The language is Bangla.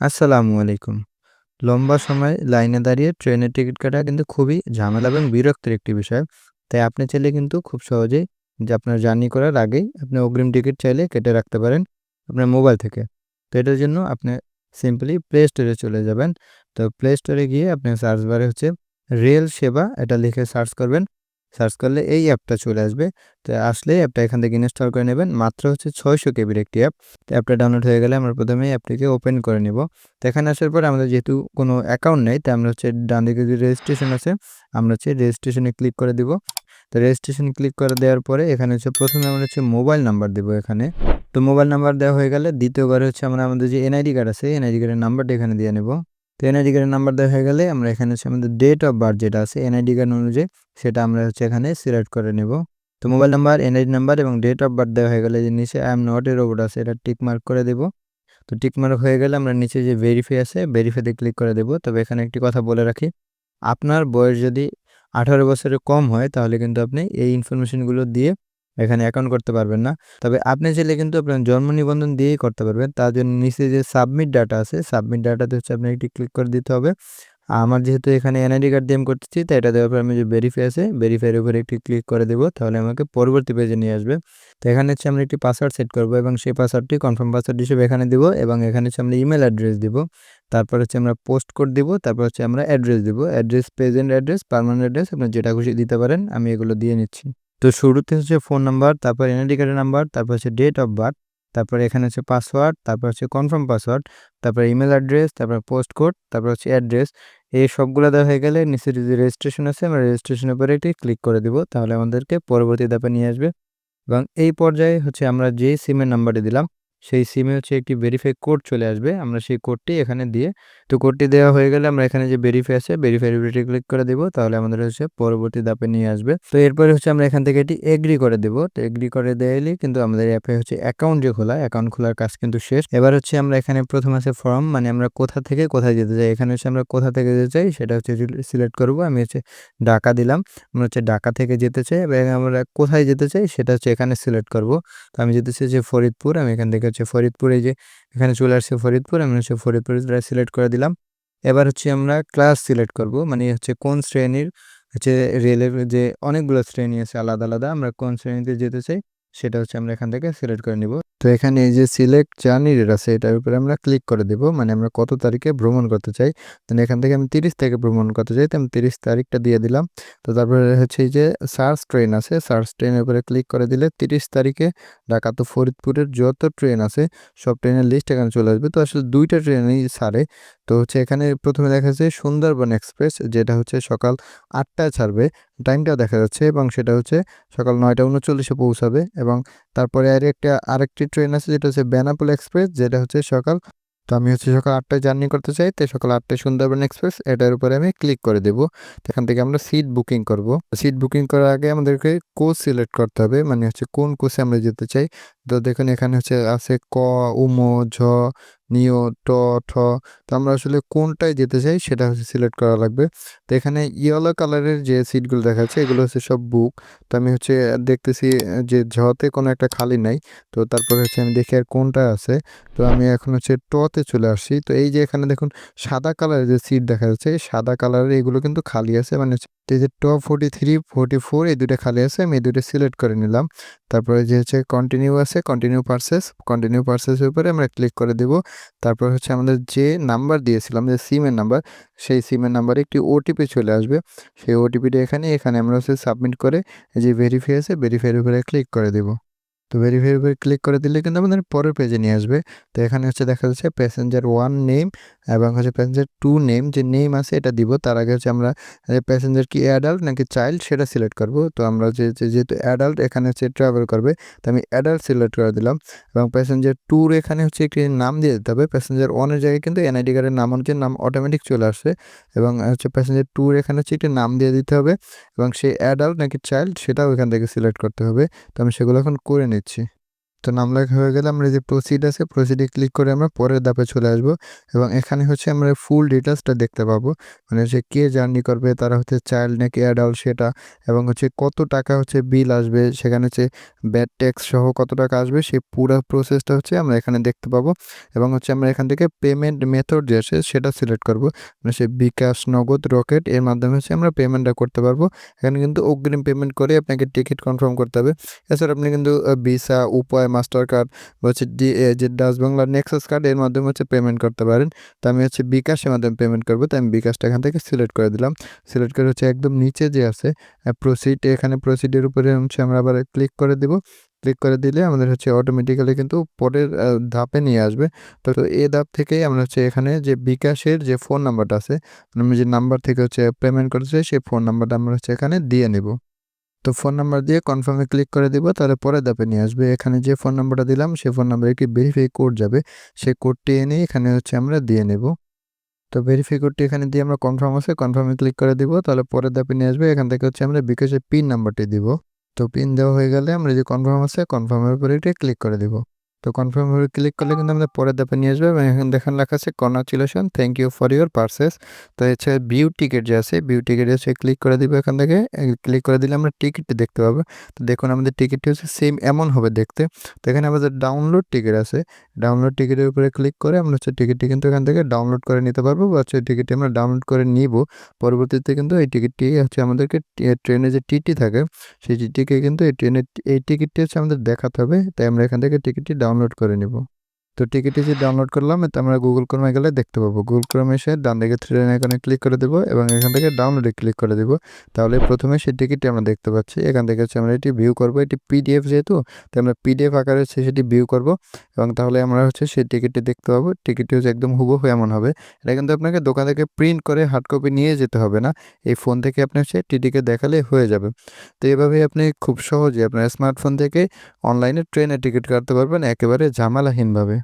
আসসালামু আলাইকুম। লম্বা সময় লাইনে দাঁড়িয়ে ট্রেনের টিকিট কাটা কিন্তু খুবই ঝামেলা এবং বিরক্তির একটি বিষয়। তাই আপনি চাইলে কিন্তু খুব সহজেই যে আপনার জার্নি করার আগেই আপনি অগ্রিম টিকিট চাইলে কেটে রাখতে পারেন আপনার মোবাইল থেকে। তো এটার জন্য আপনি সিম্পলি প্লে স্টোরে চলে যাবেন। তো প্লে স্টোরে গিয়ে আপনি সার্চ বারে হচ্ছে রেল সেবা এটা লিখে সার্চ করবেন। সার্চ করলে এই অ্যাপটা চলে আসবে। তো আসলেই অ্যাপটা এখান থেকে ইনস্টল করে নেবেন। মাত্র হচ্ছে ৬০০ কেবির একটি অ্যাপ। তো অ্যাপটা ডাউনলোড হয়ে গেলে আমরা প্রথমেই অ্যাপটিকে ওপেন করে নিব। তো এখানে আসার পর আমাদের যেহেতু কোনো অ্যাকাউন্ট নেই তাই আমরা হচ্ছে ডান দিকে যে রেজিস্ট্রেশন আছে, আমরা হচ্ছে রেজিস্ট্রেশনে ক্লিক করে দিব। তো রেজিস্ট্রেশন ক্লিক করে দেওয়ার পরে এখানে হচ্ছে প্রথমে আমরা হচ্ছে মোবাইল নাম্বার দেবো এখানে। তো মোবাইল নাম্বার দেওয়া হয়ে গেলে দ্বিতীয়বারে হচ্ছে আমরা আমাদের যে এনআইডি কার্ড আছে এনআইডি কার্ডের নাম্বারটা এখানে দিয়ে নেব। এনআইডি কার্ডের নাম্বার হয়ে গেলে আমরা এখানে হচ্ছে আমাদের ডেট অফ বার্থ যেটা আছে এনআইডি কার্ড অনুযায়ী সেটা আমরা হচ্ছে এখানে সিলেক্ট করে নেব। তো মোবাইল নাম্বার এনআইডি নাম্বার এবং ডেট অফ বার্থ দেওয়া হয়ে গেলে যে নিচে I am not a robot আছে, এটা টিক মার্ক করে দেব। তো টিক মার্ক হয়ে গেলে আমরা নিচে যে ভেরিফাই আছে ভেরিফাইতে ক্লিক করে দেব। তবে এখানে একটি কথা বলে রাখি, আপনার বয়স যদি আঠারো বছরের কম হয় তাহলে কিন্তু আপনি এই ইনফরমেশনগুলো দিয়ে এখানে অ্যাকাউন্ট করতে পারবেন না। তবে আপনি চাইলে কিন্তু আপনার জন্ম নিবন্ধন দিয়েই করতে পারবেন। তার জন্য নিচে যে সাবমিট ডাটা আছে সাবমিট ডাটাতে হচ্ছে আপনি একটি ক্লিক করে দিতে হবে। আমার যেহেতু এখানে এনআইডি কার্ড দিয়ে আমি করতেছি, তাই এটা দেওয়ার পর আমি যে ভেরিফাই আছে ভেরিফাইয়ের উপরে একটি ক্লিক করে দেবো, তাহলে আমাকে পরবর্তী পেজে নিয়ে আসবে। তো এখানে হচ্ছে আমরা একটি পাসওয়ার্ড সেট করব এবং সেই পাসওয়ার্ডটি কনফার্ম পাসওয়ার্ড হিসেবে এখানে দিব এবং এখানে হচ্ছে আমরা ইমেল অ্যাড্রেস দিব। তারপর হচ্ছে আমরা পোস্ট কোড দিব, তারপর হচ্ছে আমরা অ্যাড্রেস দিব। Address present address permanent address আপনি যেটা খুশি দিতে পারেন, আমি এগুলো দিয়ে নিচ্ছি। তো শুরুতে হচ্ছে ফোন নাম্বার তারপর এনআইডি কার্ডের নাম্বার তারপর হচ্ছে ডেট অফ বার্থ তারপর এখানে হচ্ছে পাসওয়ার্ড তারপর হচ্ছে কনফার্ম পাসওয়ার্ড তারপর ইমেল অ্যাড্রেস তারপর পোস্ট কোড তারপর হচ্ছে অ্যাড্রেস এই সবগুলো দেওয়া হয়ে গেলে নিচে যে রেজিস্ট্রেশন আছে, আমরা রেজিস্ট্রেশনের পরে একটি ক্লিক করে দিব, তাহলে আমাদেরকে পরবর্তী দাপে নিয়ে আসবে। এবং এই পর্যায়ে হচ্ছে আমরা যেই সিমের নাম্বারটি দিলাম সেই সিমে হচ্ছে একটি ভেরিফাই কোড চলে আসবে। আমরা সেই কোডটি এখানে দিয়ে, তো কোডটি দেওয়া হয়ে গেলে আমরা এখানে যে ভেরিফাই আছে ভেরিফাই উপরে ক্লিক করে দেবো। তাহলে আমাদের হচ্ছে পরবর্তী ধাপে নিয়ে আসবে। তো এরপরে হচ্ছে আমরা এখান থেকে এটি এগ্রি করে দেবো। তো এগ্রি করে দেয়ালে কিন্তু আমাদের অ্যাপে হচ্ছে অ্যাকাউন্ট যে খোলা অ্যাকাউন্ট খোলার কাজ কিন্তু শেষ। এবার হচ্ছে আমরা এখানে প্রথম আছে ফর্ম মানে আমরা কোথা থেকে কোথায় যেতে চাই। এখানে হচ্ছে আমরা কোথা থেকে যেতে চাই, সেটা হচ্ছে সিলেক্ট করব। আমি হচ্ছে ঢাকা দিলাম। আমরা হচ্ছে ঢাকা থেকে যেতে চাই এবার আমরা কোথায় যেতে চাই, সেটা হচ্ছে এখানে সিলেক্ট করব। তো আমি যেতে চাই যে ফরিদপুর। আমি এখান থেকে হচ্ছে ফরিদপুরে যে এখানে চলে আসছে ফরিদপুর, আমি হচ্ছে ফরিদপুর সিলেক্ট করে দিলাম। এবার হচ্ছে আমরা ক্লাস সিলেক্ট করব মানে হচ্ছে কোন শ্রেণির হচ্ছে রেলের যে অনেকগুলো শ্রেণি আছে আলাদা আলাদা, আমরা কোন শ্রেণীতে যেতে চাই সেটা হচ্ছে আমরা এখান থেকে সিলেক্ট করে নিব। তো এখানে এই যে সিলেক্ট জার্নি ডেট আছে, এটার উপরে আমরা ক্লিক করে দেব। মানে আমরা কত তারিখে ভ্রমণ করতে চাই? তাহলে এখান থেকে আমি তিরিশ তারিখে ভ্রমণ করতে চাই, তো আমি তিরিশ তারিখটা দিয়ে দিলাম। তো তারপরে হচ্ছে এই যে সার্চ ট্রেন আছে সার্চ ট্রেনের উপরে ক্লিক করে দিলে তিরিশ তারিখে ঢাকা তো ফরিদপুরের যত ট্রেন আছে, সব ট্রেনের লিস্ট এখানে চলে আসবে। তো আসলে দুইটা ট্রেনই ছাড়ে। তো হচ্ছে এখানে প্রথমে দেখা যাচ্ছে সুন্দরবন এক্সপ্রেস, যেটা হচ্ছে সকাল আটটায় ছাড়বে। টাইমটাও দেখা যাচ্ছে এবং সেটা হচ্ছে সকাল নয়টা উনচল্লিশে পৌঁছাবে এবং তারপরে আর একটা, আরেকটি ট্রেন আছে যেটা হচ্ছে বেনাপোল এক্সপ্রেস, যেটা হচ্ছে সকাল, তো আমি হচ্ছে সকাল আটটায় জার্নি করতে চাই তো সকাল আটটায় সুন্দরবন এক্সপ্রেস, এটার উপরে আমি ক্লিক করে দেব। এখান থেকে আমরা সিট বুকিং করব। সিট বুকিং করার আগে আমাদেরকে কোচ সিলেক্ট করতে হবে মানে হচ্ছে কোন কোচে আমরা যেতে চাই। তো দেখুন এখানে হচ্ছে আছে ক, উমো, ঝ নিও, ট, ঠ। তো আমরা আসলে কোনটায় যেতে চাই সেটা হচ্ছে সিলেক্ট করা লাগবে। তো এখানে ইয়েলো কালারের যে সিটগুলো দেখা যাচ্ছে এগুলো হচ্ছে সব বুক। তো আমি হচ্ছে দেখতেছি যে ঝতে কোনো একটা খালি নাই। তো তারপরে হচ্ছে আমি দেখি আর কোনটা আছে। তো আমি এখন হচ্ছে টতে চলে আসছি। তো এই যে এখানে দেখুন সাদা কালারের যে সিট দেখা যাচ্ছে সাদা কালারের এগুলো কিন্তু খালি আছে। মানে এই যে top forty three, forty four, এই দুটো খালি আছে, আমি এই দুটো সিলেক্ট করে নিলাম। তারপরে যে হচ্ছে কন্টিনিউ আছে কন্টিনিউ পার্সেস কন্টিনিউ পার্সেসের উপরে আমরা ক্লিক করে দেব। তারপর হচ্ছে আমাদের যে নাম্বার দিয়েছিলাম, যে সিমের নাম্বার সেই সিমের নাম্বারে একটি ওটিপি চলে আসবে। সেই ওটিপিটা এখানে এখানে আমরা হচ্ছে সাবমিট করে যে ভেরিফাই আছে ভেরিফাইয়ের উপরে ক্লিক করে দেবো। তো ভেরিফাই উপরে ক্লিক করে দিলে কিন্তু আমাদের পরের পেজে নিয়ে আসবে। তো এখানে হচ্ছে দেখা যাচ্ছে প্যাসেঞ্জার ওয়ান নেম এবং হচ্ছে প্যাসেঞ্জার টু নেম যে নেম আছে এটা দিব। তার আগে হচ্ছে আমরা প্যাসেঞ্জার কি অ্যাডাল্ট নাকি চাইল্ড সেটা সিলেক্ট করব। তো আমরা যে যেহেতু অ্যাডাল্ট এখানে হচ্ছে ট্রাভেল করবে, তো আমি অ্যাডাল্ট সিলেক্ট করে দিলাম। এবং প্যাসেঞ্জার ট্যুর এখানে হচ্ছে একটি নাম দিয়ে দিতে হবে। প্যাসেঞ্জার ওয়ানের জায়গায় কিন্তু এনআইডি কার্ডের নাম অনুযায়ী নাম অটোমেটিক চলে আসছে এবং হচ্ছে প্যাসেঞ্জার ট্যুর এখানে হচ্ছে একটি নাম দিয়ে দিতে হবে। এবং সেই অ্যাডাল্ট নাকি চাইল্ড সেটাও এখান থেকে সিলেক্ট করতে হবে। তো আমি সেগুলো এখন করে নিচ্ছি। তো তো নাম লেখা হয়ে গেলে আমরা যে প্রসিড আছে প্রসিডে ক্লিক করে আমরা পরের ধাপে চলে আসব এবং এখানে হচ্ছে আমরা ফুল ডিটেলসটা দেখতে পাবো। মানে হচ্ছে কে জার্নি করবে, তারা হচ্ছে চাইল্ড নাকি অ্যাডাল্ট সেটা এবং হচ্ছে কত টাকা হচ্ছে বিল আসবে, সেখানে হচ্ছে ব্যাড ট্যাক্স সহ কত টাকা আসবে, সেই পুরো প্রসেসটা হচ্ছে আমরা এখানে দেখতে পাবো এবং হচ্ছে আমরা এখান থেকে পেমেন্ট মেথড যে আছে সেটা সিলেক্ট করব। মানে সে বিকাশ নগদ রকেট এর মাধ্যমে হচ্ছে আমরা পেমেন্টটা করতে পারব। এখানে কিন্তু অগ্রিম পেমেন্ট করে আপনাকে টিকিট কনফার্ম করতে হবে। এছাড়া আপনি কিন্তু ভিসা উপায় মাস্টার কার্ড বা হচ্ছে ডি এ যে ডাচ বাংলার নেক্সাস কার্ড এর মাধ্যমে হচ্ছে পেমেন্ট করতে পারেন। তো আমি হচ্ছে বিকাশের মাধ্যমে পেমেন্ট করব, তো আমি বিকাশটা এখান থেকে সিলেক্ট করে দিলাম। সিলেক্ট করে হচ্ছে একদম নিচে যে আছে প্রসিড এখানে প্রসিডের উপরে হচ্ছে আমরা আবার ক্লিক করে দিব। ক্লিক করে দিলে আমাদের হচ্ছে অটোমেটিক্যালি কিন্তু পরের ধাপে নিয়ে আসবে। তো এই ধাপ থেকেই আমরা হচ্ছে এখানে যে বিকাশের যে ফোন নাম্বারটা আছে মানে আমি যে নাম্বার থেকে হচ্ছে পেমেন্ট করেছে, সেই ফোন নাম্বারটা আমরা হচ্ছে এখানে দিয়ে নেব। তো ফোন নাম্বার দিয়ে কনফার্মে ক্লিক করে দিব, তাহলে পরের ধাপে নিয়ে আসবে। এখানে যে ফোন নাম্বারটা দিলাম সেই ফোন নাম্বারে একটি ভেরিফাই কোড যাবে? সেই কোডটি এনে এখানে হচ্ছে আমরা দিয়ে নেব। তো ভেরিফাই কোডটি এখানে দিয়ে আমরা কনফার্ম আছে কনফার্মে ক্লিক করে দিব, তাহলে পরে ধাপে নিয়ে আসবে। এখান থেকে হচ্ছে আমরা বিকাশের পিন নাম্বারটি দিব। তো পিন দেওয়া হয়ে গেলে আমরা যে কনফার্ম আছে কনফার্মের উপরে এটি ক্লিক করে দিব। তো কনফার্ম উপরে ক্লিক করলে কিন্তু আমাদের পরের ধাপে নিয়ে আসবে এবং এখানে দেখেন লেখা আছে congratulation thank you for your purchase তো হচ্ছে ভিউ টিকিট যে আছে ভিউ টিকিট হচ্ছে ক্লিক করে দিব এখান থেকে। ক্লিক করে দিলে আমরা টিকিটটি দেখতে পাবো। তো দেখুন আমাদের টিকিটটি হচ্ছে সেম এমন হবে দেখতে। তো এখানে আমাদের ডাউনলোড টিকিট আছে। ডাউনলোড টিকিটের উপরে ক্লিক করে আমরা হচ্ছে টিকিটটি কিন্তু এখান থেকে ডাউনলোড করে নিতে পারব বা হচ্ছে টিকিটটি আমরা ডাউনলোড করে নিব। পরবর্তীতে কিন্তু এই টিকিটটি হচ্ছে আমাদেরকে ট্রেনে যে টিটি থাকে, সেই টিটিকে কিন্তু এই ট্রেনের এই টিকিটটি হচ্ছে আমাদের দেখাতে হবে। তাই আমরা এখান থেকে টিকিটটি ডাউনলোড করে নিব। তো টিকিটটি যে ডাউনলোড করলাম, এতে আমরা গুগল ক্রোমে গেলে দেখতে পাবো। গুগল ক্রোমে এসে ডান দিকে থ্রি লাইন এখানে ক্লিক করে দেবো এবং এখান থেকে ডাউনলোডে ক্লিক করে দেবো। তাহলে প্রথমে সেই টিকিটটি আমরা দেখতে পাচ্ছি। এখান থেকে হচ্ছে আমরা এটি ভিউ করব। এটি পিডিএফ যেহেতু, তাই আমরা পিডিএফ আকারে হচ্ছে সেটি ভিউ করব এবং তাহলে আমরা হচ্ছে সেই টিকিটটি দেখতে পাবো। টিকিটটি হচ্ছে একদম হুবহু এমন হবে। এটা কিন্তু আপনাকে দোকান থেকে প্রিন্ট করে হার্ড কপি নিয়ে যেতে হবে না। এই ফোন থেকে আপনি হচ্ছে টিটিকে দেখালে হয়ে যাবে। তো এভাবেই আপনি খুব সহজে আপনার স্মার্টফোন থেকে অনলাইনে ট্রেনের টিকিট কাটতে পারবেন। একেবারে ঝামেলাহীনভাবে।